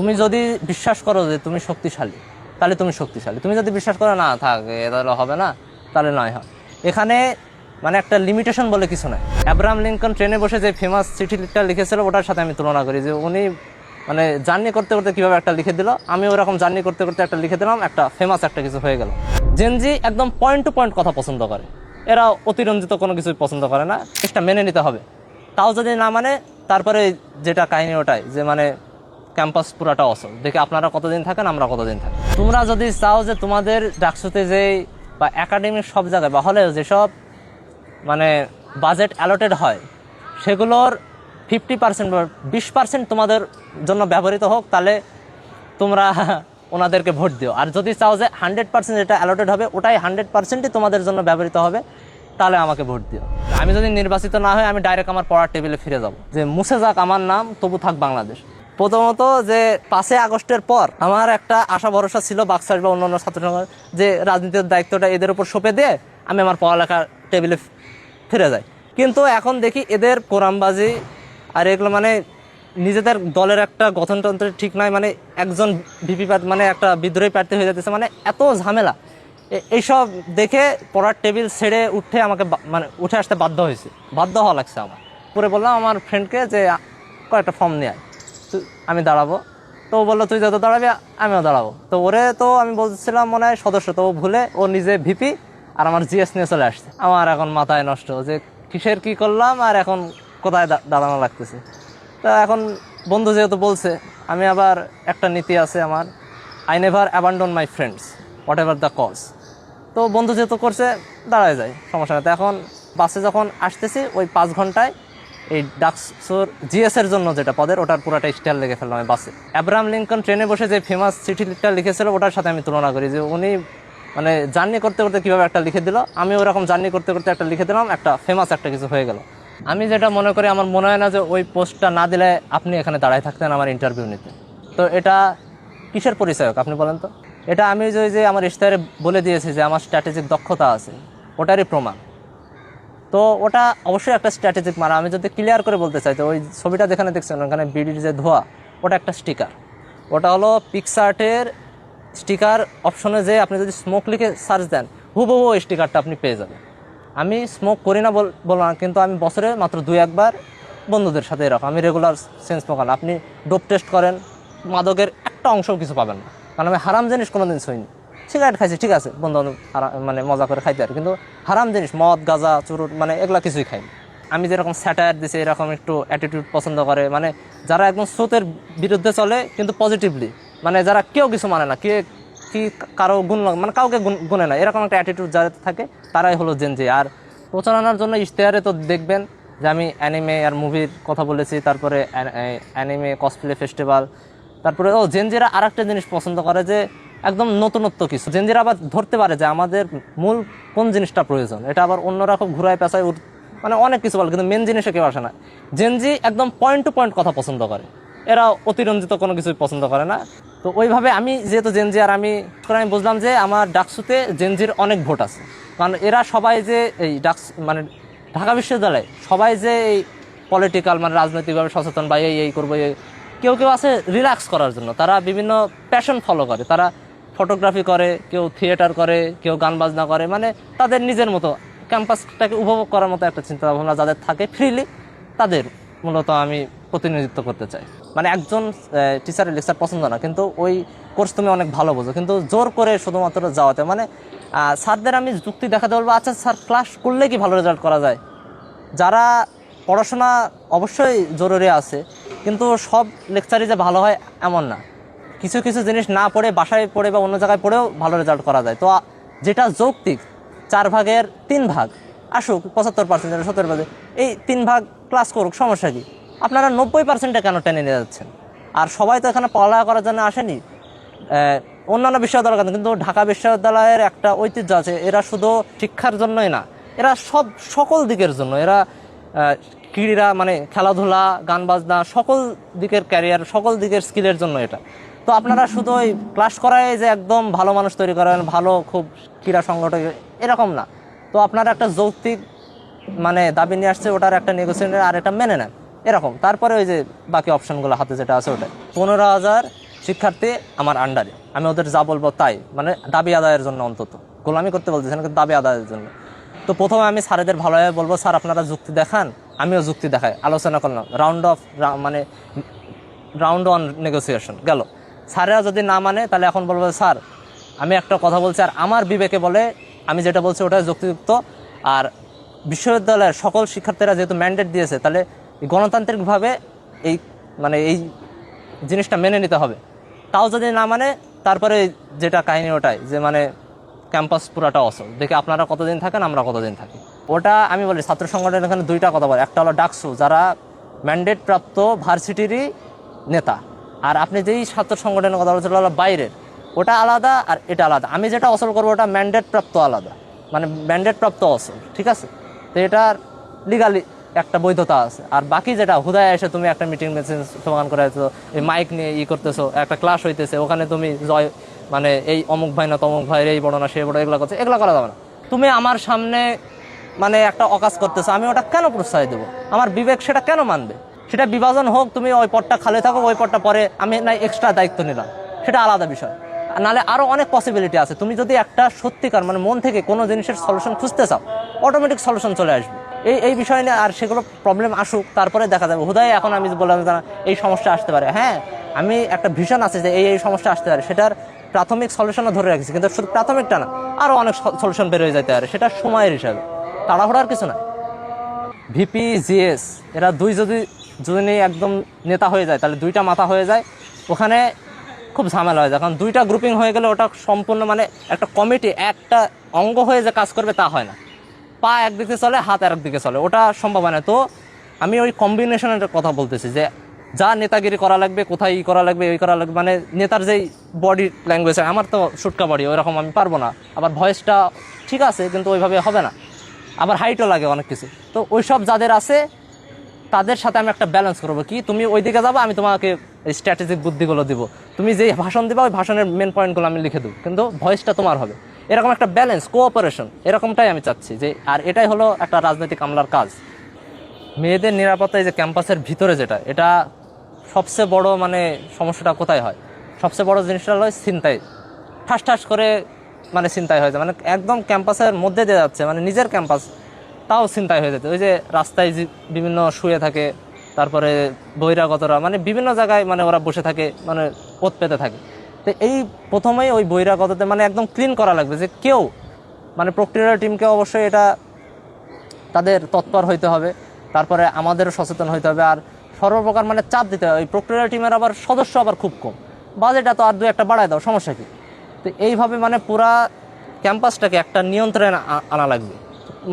তুমি যদি বিশ্বাস করো যে তুমি শক্তিশালী, তাহলে তুমি শক্তিশালী। তুমি যদি বিশ্বাস করো, না, থাক তাহলে হবে না, তাহলে নয় হয়। এখানে মানে একটা লিমিটেশন বলে কিছু নাই। অ্যাব্রাহাম লিঙ্কন ট্রেনে বসে যে ফেমাস চিঠিটা লিখেছিল, ওটার সাথে আমি তুলনা করি যে উনি মানে জার্নি করতে করতে কীভাবে একটা লিখে দিল, আমি ওরকম জার্নি করতে করতে একটা লিখে দিলাম, একটা ফেমাস একটা কিছু হয়ে গেল। জেনজি একদম পয়েন্ট টু পয়েন্ট কথা পছন্দ করে। এরা অতিরঞ্জিত কোনো কিছুই পছন্দ করে না চেষ্টা মেনে নিতে হবে। তাও যদি না মানে তারপরে যেটা কাহিনী ওটাই যে মানে ক্যাম্পাস পুরাটা অসল দেখে আপনারা কতদিন থাকেন, আমরা কতদিন থাকি। তোমরা যদি চাও যে তোমাদের ডাকসুতে যে বা একাডেমিক সব জায়গায় বা হলে যেসব মানে বাজেট অ্যালোটেড হয়, সেগুলোর ফিফটি পার্সেন্ট বা বিশ পার্সেন্ট তোমাদের জন্য ব্যবহৃত হোক, তাহলে তোমরা ওনাদেরকে ভোট দিও। আর যদি চাও যে হান্ড্রেড পার্সেন্ট যেটা অ্যালোটেড হবে, ওটাই হান্ড্রেড পার্সেন্টই তোমাদের জন্য ব্যবহৃত হবে, তাহলে আমাকে ভোট দিও। আমি যদি নির্বাচিত না হই, আমি ডাইরেক্ট আমার পড়ার টেবিলে ফিরে যাব। যে মুছে যাক আমার নাম, তবু থাক বাংলাদেশ। প্রথমত যে পাঁচই আগস্টের পর আমার একটা আশা ভরসা ছিল বাক্সার বা অন্যান্য ছাত্র যে রাজনীতির দায়িত্বটা এদের উপর সঁপে দিয়ে আমি আমার পড়ালেখার টেবিলে ফিরে যাই। কিন্তু এখন দেখি এদের কোরআনবাজি আর এগুলো মানে নিজেদের দলের একটা গঠনতন্ত্র ঠিক নয় মানে একজন ভিপি মানে একটা বিদ্রোহী প্রার্থী হয়ে যেতেছে মানে এত ঝামেলা। এইসব দেখে পড়ার টেবিল ছেড়ে উঠে আমাকে মানে উঠে আসতে বাধ্য হয়েছে। বাধ্য হওয়া লাগছে আমার। পরে বললাম আমার ফ্রেন্ডকে যে কয়েকটা ফর্ম নিয়ে আমি দাঁড়াবো। তো বলল, তুই যত দাঁড়াবি, আমিও দাঁড়াবো। তো ওরে তো আমি বলছিলাম মনে হয় সদস্য, তো ভুলে, ও নিজে ভিপি আর আমার জিএস নিয়ে চলে আসছে। আমার এখন মাথায় নষ্ট যে কিসের কি করলাম আর এখন কোথায় দাঁড়ানো লাগতেছে। তো এখন বন্ধু যেহেতু বলছে, আমি আবার একটা নীতি আছে আমার I never abandon my friends whatever the cause তো বন্ধু যেহেতু করছে, দাঁড়ায় যায়, সমস্যা নেই। তো এখন বাসে যখন আসতেছি, ওই পাঁচ ঘন্টায় এই ডাকসোর জিএস এর জন্য যেটা পদের, ওটার পুরাটা স্টাইল লেগে ফেললাম বাসে। অ্যাব্রাহাম লিঙ্কন ট্রেনে বসে যে ফেমাস চিঠিটা লিখেছিল, ওটার সাথে আমি তুলনা করি যে উনি মানে জার্নি করতে করতে কীভাবে একটা লিখে দিল, আমি ওরকম জার্নি করতে করতে একটা লিখে দিলাম, একটা ফেমাস একটা কিছু হয়ে গেল। আমি যেটা মনে করি, আমার মনে হয় না যে ওই পোস্টটা না দিলে আপনি এখানে দাঁড়ায় থাকতেন আমার ইন্টারভিউ নিতে। তো এটা কিসের পরিচয়ক, আপনি বলেন তো? এটা আমি যে আমার ইশতেহারে বলে দিয়েছি যে আমার স্ট্র্যাটেজিক দক্ষতা আছে, ওটারই প্রমাণ। তো ওটা অবশ্যই একটা স্ট্র্যাটেজিক মারা। আমি যদি ক্লিয়ার করে বলতে চাই, তো ওই ছবিটা যেখানে দেখছেন, ওখানে বিডির যে ধোয়া, ওটা একটা স্টিকার ওটা হলো পিকসার্টের স্টিকার অপশনে যে আপনি যদি স্মোক লিখে সার্চ দেন, হুবহু ওই স্টিকারটা আপনি পেয়ে যাবেন। আমি স্মোক করি না বল- না, কিন্তু আমি বছরে মাত্র দুই একবার বন্ধুদের সাথে এরকম। আমি রেগুলার সেন্স স্মোকার আপনি ডোপ টেস্ট করেন, মাদকের একটা অংশও কিছু পাবেন না। কারণ আমি হারাম জিনিস কোনো দিন ছুঁইনি। সিগারেট খাইছি, ঠিক আছে বন্ধু বান্ধব মানে মজা করে খাইতে আর কিন্তু হারাম জিনিস, মদ, গাঁজা, চুরুট মানে এগুলা কিছুই খাই আমি যেরকম স্যাটায়ার দিছি, এরকম একটু অ্যাটিটিউড পছন্দ করে মানে যারা একদম স্রোতের বিরুদ্ধে চলে, কিন্তু পজিটিভলি মানে যারা কেউ কিছু মানে না, কে, কি কারও গুণ মানে কাউকে গুণ- না, এরকম একটা অ্যাটিটিউড যাদের থাকে, তারাই হলো জেনজি আর প্রচারণার জন্য ইশতেহারে তো দেখবেন যে আমি অ্যানিমে আর মুভির কথা বলেছি, তারপরে অ্যানিমে কসপ্লে ফেস্টিভ্যাল তারপরে, ও জেনজিরা আর একটা জিনিস পছন্দ করে যে একদম নতুনত্ব কিছু। জেনজিরা আবার ধরতে পারে যে আমাদের মূল কোন জিনিসটা প্রয়োজন? এটা আবার অন্যরা খুব ঘুরায় পেঁচায় মানে অনেক কিছু বলে, কিন্তু মেন জিনিসে কেউ আসে না। জেনজি একদম পয়েন্ট টু পয়েন্ট কথা পছন্দ করে। এরা অতিরঞ্জিত কোনো কিছুই পছন্দ করে না। তো ওইভাবে আমি, যেহেতু জেনজি আর আমি আমি বুঝলাম যে আমার ডাকসুতে জেনজির অনেক ভোট আছে। কারণ এরা সবাই যে এই ডাকস মানে ঢাকা বিশ্ববিদ্যালয়ে সবাই যে এই পলিটিক্যাল মানে রাজনৈতিকভাবে সচেতন বা এই এই করব, এই কেউ কেউ আছে রিল্যাক্স করার জন্য। তারা বিভিন্ন প্যাশন ফলো করে। তারা ফটোগ্রাফি করে, কেউ থিয়েটার করে, কেউ গান বাজনা করে মানে তাদের নিজের মতো ক্যাম্পাসটাকে উপভোগ করার মতো একটা চিন্তা ভাবনা যাদের থাকে ফ্রিলি তাদের মূলত আমি প্রতিনিধিত্ব করতে চাই। মানে একজন টিচারের লেকচার পছন্দ না, কিন্তু ওই কোর্স তুমি অনেক ভালো বোঝো, কিন্তু জোর করে শুধুমাত্র যাওয়াতে মানে স্যারদের আমি যুক্তি দেখাতে বলব আচ্ছা স্যার ক্লাস করলে কি ভালো রেজাল্ট করা যায়? যারা পড়াশোনা অবশ্যই জরুরি আছে, কিন্তু সব লেকচারই যে ভালো হয় এমন না। কিছু কিছু জিনিস না পড়ে বাসায় পড়ে বা অন্য জায়গায় পড়েও ভালো রেজাল্ট করা যায়। তো যেটা যৌক্তিক চার ভাগের তিন ভাগ আসুক পঁচাত্তর পার্সেন্ট সত্তর পার্সেন্ট এই তিন ভাগ ক্লাস করুক সমস্যা কি? আপনারা নব্বই পার্সেন্টে কেন টেনে নিয়ে যাচ্ছেন? আর সবাই তো এখানে পড়ালেখা করার জন্য আসেনি। অন্যান্য বিশ্ববিদ্যালয় কেন, কিন্তু ঢাকা বিশ্ববিদ্যালয়ের একটা ঐতিহ্য আছে এরা শুধু শিক্ষার জন্যই না এরা সব সকল দিকের জন্য এরা ক্রীড়া মানে খেলাধুলা গান বাজনা সকল দিকের ক্যারিয়ার সকল দিকের স্কিলের জন্য এটা। তো আপনারা শুধু ওই ক্লাস করায় যে একদম ভালো মানুষ তৈরি করেন, ভালো খুব ক্রীড়া সংগঠক এরকম না। তো আপনারা একটা যৌক্তিক মানে দাবি নিয়ে আসছে, ওটার একটা নেগোসিয়েশন আর একটা মেনে নেন। এরকম। তারপরে ওই যে বাকি অপশনগুলো হাতে যেটা আছে ওটা পনেরো হাজার শিক্ষার্থী আমার আন্ডারে আমি ওদের যা বলব তাই। মানে দাবি আদায়ের জন্য অন্তত। গোলামি করতে বলতেছি না দাবি আদায়ের জন্য। তো প্রথমে আমি স্যারেদের ভালোভাবে বলব, স্যার, আপনারা যুক্তি দেখান, আমিও যুক্তি দেখাই। আলোচনা করলাম। রাউন্ড অফ মানে রাউন্ড ওয়ান নেগোসিয়েশন গেল। স্যারেরা যদি না মানে তাহলে এখন বলব স্যার, আমি একটা কথা বলছি। আর আমার বিবেকে বলে, আমি যেটা বলছি ওটা যুক্তিযুক্ত। আর বিশ্ববিদ্যালয়ের সকল শিক্ষার্থীরা যেহেতু ম্যান্ডেট দিয়েছে, তাহলে গণতান্ত্রিকভাবে এই মানে এই জিনিসটা মেনে নিতে হবে। তাও যদি না মানে তারপরে যেটা কাহিনী ওটাই যে মানে ক্যাম্পাস পুরাটা অসল দেখে আপনারা কতদিন থাকেন, আমরা কতদিন থাকি। ওটা আমি বলি, ছাত্র সংগঠনের এখানে দুইটা কথা বলে। একটা হলো ডাকসু, যারা ম্যান্ডেট প্রাপ্ত ভার্সিটিরই নেতা। আর আপনি যেই ছাত্র সংগঠনের কথা বলছেন বাইরের। ওটা আলাদা আর এটা আলাদা। আমি যেটা অসল করব, ওটা ম্যান্ডেট প্রাপ্ত আলাদা। মানে ম্যান্ডেট প্রাপ্ত অসল, ঠিক আছে? তো এটার লিগালি একটা বৈধতা আছে। আর বাকি যেটা, হুদায় এসে তুমি একটা মিটিং মেসেজ সমাধান করাইছো এই মাইক নিয়ে ই করতেছো, একটা ক্লাস হইতেছে, ওখানে তুমি জয় মানে এই অমুক ভাই না তমুক ভাই এই বড় না সে বড়, এগুলো করছে, এগুলো করা যাবে না। তুমি আমার সামনে মানে একটা অকাজ করতেছো, আমি ওটা কেন প্রশ্রয় দেবো? আমার বিবেক সেটা কেন মানবে? সেটা বিভাজন হোক, তুমি ওই পটটা খালি থাকো, ওই পটটা পরে আমি না এক্সট্রা দায়িত্ব নিলাম। সেটা আলাদা বিষয়। আর নাহলে আরও অনেক পসিবিলিটি আছে। তুমি যদি একটা সত্যিকার মানে মন থেকে কোনো জিনিসের সলিউশন খুঁজতে চাও অটোমেটিক সলিউশন চলে আসবে। এই এই বিষয় নিয়ে আর সেগুলো প্রবলেম আসুক, তারপরে দেখা যাবে। হুদায় এখন আমি বললাম যে এই সমস্যা আসতে পারে। হ্যাঁ আমি একটা ভীষণ আছে যে এই এই সমস্যা আসতে পারে। সেটার প্রাথমিক সলিউশনও ধরে রাখছি। কিন্তু শুধু প্রাথমিকটা না আরও অনেক সলিউশন বের হয়ে যেতে পারে। সেটা সময়ের হিসাবে। তাড়াহুড়ার কিছু না ভিপি জিএস এরা দুই যদি যদি একদম নেতা হয়ে যায়, তাহলে দুইটা মাথা হয়ে যায়। ওখানে খুব ঝামেলা হয়ে যায়, কারণ দুইটা গ্রুপিং হয়ে গেলে ওটা সম্পূর্ণ মানে একটা কমিটি একটা অঙ্গ হয়ে যে কাজ করবে তা হয় না। পা একদিকে চলে, হাত একদিকে চলে, ওটা সম্ভব হয় না। তো আমি ওই কম্বিনেশনের কথা বলতেছি যে, যা নেতাগিরি করা লাগবে, কোথায় ই করা লাগবে ওই করা লাগবে মানে নেতার যেই বডি ল্যাঙ্গুয়েজ হয়, আমার তো সুটকা বডি ওইরকম আমি পারব না। আবার ভয়েসটা ঠিক আছে, কিন্তু ওইভাবে হবে না। আবার হাইটও লাগে অনেক কিছু। তো ওইসব যাদের আছে তাদের সাথে আমি একটা ব্যালেন্স করব। কি? তুমি ওই দিকে যাব, আমি তোমাকে স্ট্র্যাটেজিক বুদ্ধিগুলো দিব। তুমি যেই ভাষণ দিবা, ওই ভাষণের মেন পয়েন্টগুলো আমি লিখে দেবো। কিন্তু ভয়েসটা তোমার হবে। এরকম একটা ব্যালেন্স কোঅপারেশন এরকমটাই আমি চাচ্ছি যে, আর এটাই হলো একটা রাজনৈতিক আমলার কাজ। মেয়েদের নিরাপত্তায় যে ক্যাম্পাসের ভিতরে যেটা, এটা সবচেয়ে বড় মানে সমস্যাটা কোথায় হয়? সবচেয়ে বড় জিনিসটা হলো ছিনতাই। ঠাস ঠাস করে মানে ছিনতাই হয়ে যায়। মানে একদম ক্যাম্পাসের মধ্যে দিয়ে যাচ্ছে। মানে নিজের ক্যাম্পাস। তাও চিন্তায় হয়ে যেত। ওই যে রাস্তায় বিভিন্ন শুয়ে থাকে, তারপরে বহিরাগতরা মানে বিভিন্ন জায়গায় মানে ওরা বসে থাকে মানে পথ পেতে থাকে। তো এই প্রথমেই ওই বহিরাগততে মানে একদম ক্লিন করা লাগবে যে কেউ মানে প্রক্রিয়ার টিমকে অবশ্যই এটা তাদের তৎপর হইতে হবে, তারপরে আমাদেরও সচেতন হইতে হবে, আর সর্বপ্রকার মানে চাপ দিতে হবে। ওই প্রক্রিয়া টিমের আবার সদস্য আবার খুব কম। বাজেটটা তো আর দু একটা বাড়ায় দাও, সমস্যা কি? তো এইভাবে মানে পুরা ক্যাম্পাসটাকে একটা নিয়ন্ত্রণে আনা লাগবে।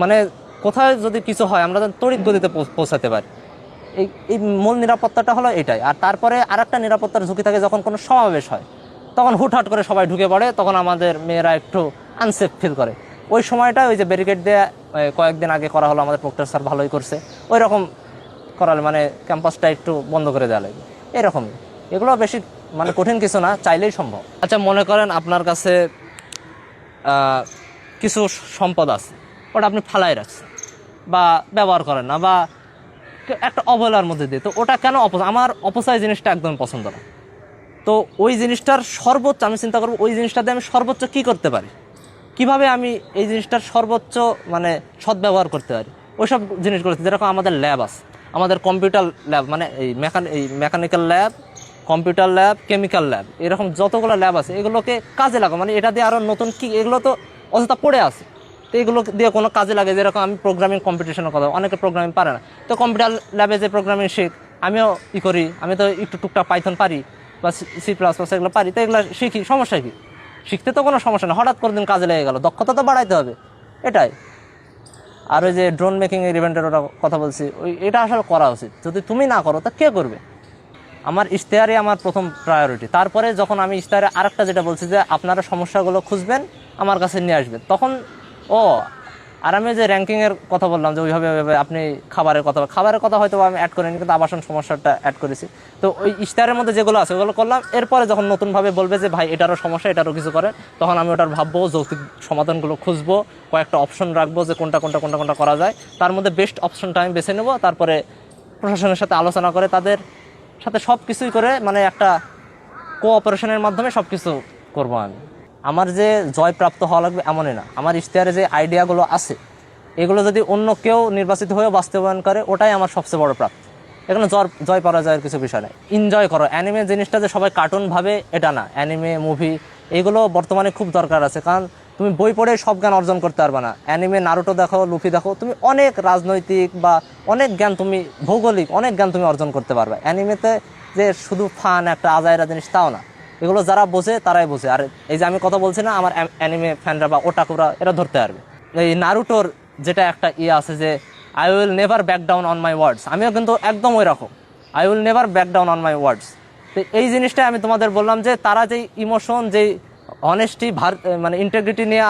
মানে কোথায় যদি কিছু হয় আমরা যেন তড়িৎ গতিতে পৌঁছাতে পারি। এই এই মূল নিরাপত্তাটা হলো এটাই। আর তারপরে আরেকটা নিরাপত্তার ঝুঁকি থাকে যখন কোনো সমাবেশ হয়। তখন হুটহাট করে সবাই ঢুকে পড়ে তখন আমাদের মেয়েরা একটু আনসেফ ফিল করে। ওই সময়টা ওই যে ব্যারিকেড এ, কয়েকদিন আগে করা হলো আমাদের প্রক্টর স্যার ভালোই করছে। ওই রকম করালে মানে ক্যাম্পাসটা একটু বন্ধ করে দেওয়া লাগে এরকম এগুলো বেশি মানে কঠিন কিছু না চাইলেই সম্ভব। আচ্ছা মনে করেন আপনার কাছে কিছু সম্পদ আছে ওটা আপনি ফালাই রাখছেন। বা ব্যবহার করে না বা একটা অবহেলার মধ্যে দিয়ে। তো ওটা কেন অপ আমার অপচয় জিনিসটা একদম পছন্দ না। তো ওই জিনিসটার সর্বোচ্চ আমি চিন্তা করব, ওই জিনিসটাতে আমি সর্বোচ্চ কি করতে পারি? কীভাবে আমি এই জিনিসটার সর্বোচ্চ মানে সদ্ব্যবহার করতে পারি? ওইসব জিনিসগুলো যেরকম আমাদের ল্যাব আছে। আমাদের কম্পিউটার ল্যাব মানে এই মেকান এই mechanical lab, computer lab, chemical lab, এরকম যতগুলো ল্যাব আছে, এগুলোকে কাজে লাগো মানে এটা দিয়ে আরও নতুন কি এগুলো তো অযথা পড়ে আছে। তো এগুলো দিয়ে কোনো কাজে লাগে, যেরকম আমি প্রোগ্রামিং কম্পিটিশনের কথা, অনেকে প্রোগ্রামিং পারে না। তো কম্পিউটার ল্যাবে যে প্রোগ্রামিং শিখ, আমিও ই করি, আমি তো একটু টুকটাক পাইথন পারি, বা সি প্লাস প্লাস এগুলো পারি, তো এগুলো শিখি, সমস্যা কি? শিখতে তো কোনো সমস্যা না, হঠাৎ করে দিন কাজে লেগে গেল, দক্ষতা তো বাড়াইতে হবে, এটাই। আর ওই যে ড্রোন মেকিং এর ইভেন্টের ওটা কথা বলছি, ওই, এটা আসলে করা উচিত, যদি তুমি না করো, তা কে করবে? আমার ইশতেহারে আমার প্রথম প্রায়োরিটি তারপরে যখন আমি ইশতেহারে আরেকটা যেটা বলছি যে, আপনারা সমস্যাগুলো খুঁজবেন, আমার কাছে নিয়ে আসবেন, তখন ও, আর আমি যে র্যাঙ্কিংয়ের কথা বললাম যে ওইভাবে আপনি খাবারের কথা খাবারের কথা হয়তো আমি অ্যাড করিনি, কিন্তু আবাসন সমস্যাটা অ্যাড করেছি। তো ওই ইশতেহারের মধ্যে যেগুলো আছে, ওগুলো করলাম, এরপরে যখন নতুনভাবে বলবে যে, ভাই, এটারও সমস্যা, এটারও কিছু করে, তখন আমি ওটার ভাববো, যৌক্তিক সমাধানগুলো খুঁজবো, কয়েকটা অপশন রাখব যে কোনটা কোনটা কোনটা কোনটা করা যায়। তার মধ্যে বেস্ট অপশনটা আমি বেছে নেব, তারপরে প্রশাসনের সাথে আলোচনা করে, তাদের সাথে সব কিছুই করে মানে একটা কোঅপারেশনের মাধ্যমে সব কিছু করব আমি। আমার যে জয় প্রাপ্ত হওয়া লাগবে এমনই না। আমার ইশতেহারে যে আইডিয়াগুলো আছে, এগুলো যদি অন্য কেউ নির্বাচিত হয়ে বাস্তবায়ন করে, ওটাই আমার সবচেয়ে বড় প্রাপ্তি। এখানে জয় জয় পরাজয়ের কিছু বিষয় নেই। এনজয় করো। অ্যানিমে জিনিসটা যে সবাই কার্টুন ভাবে, এটা না। অ্যানিমে মুভি এগুলো বর্তমানে খুব দরকার আছে। কারণ তুমি বই পড়ে সব জ্ঞান অর্জন করতে পারবে না। অ্যানিমে নারুটো দেখো লুফি দেখো, তুমি অনেক রাজনৈতিক বা অনেক জ্ঞান তুমি, ভৌগোলিক অনেক জ্ঞান তুমি অর্জন করতে পারবে। অ্যানিমেতে যে শুধু ফান একটা আজায়রা জিনিস, তাও না। এগুলো যারা বোঝে, তারাই বোঝে। আর এই যে আমি কথা বলছি না, আমার অ্যানিমে ফ্যানরা বা ওটাকুরা এরা ধরতে পারবে। এই নারুটোর যেটা একটা ইয়ে আছে যে I will never back down on my words আমিও কিন্তু একদম ওই রকম I will never back down on my words তো এই জিনিসটাই আমি তোমাদের বললাম যে, তারা যেই ইমোশন যেই অনেস্টি ভার মানে ইন্টেগ্রিটি নিয়ে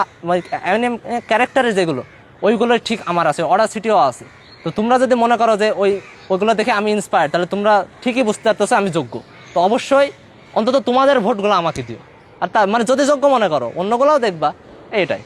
ক্যারেক্টারে যেগুলো ওইগুলো ঠিক আমার আছে অডাসিটিও আছে। তো তোমরা যদি মনে করো যে, ওই, ওইগুলো দেখে আমি ইন্সপায়ার তাহলে তোমরা ঠিকই বুঝতে পারতেছো আমি যোগ্য। তো অবশ্যই অন্তত তোমাদের ভোটগুলো আমাকে দিও। আর তা মানে যদি যোগ্য মনে করো, অন্যগুলোও দেখবা, এইটাই।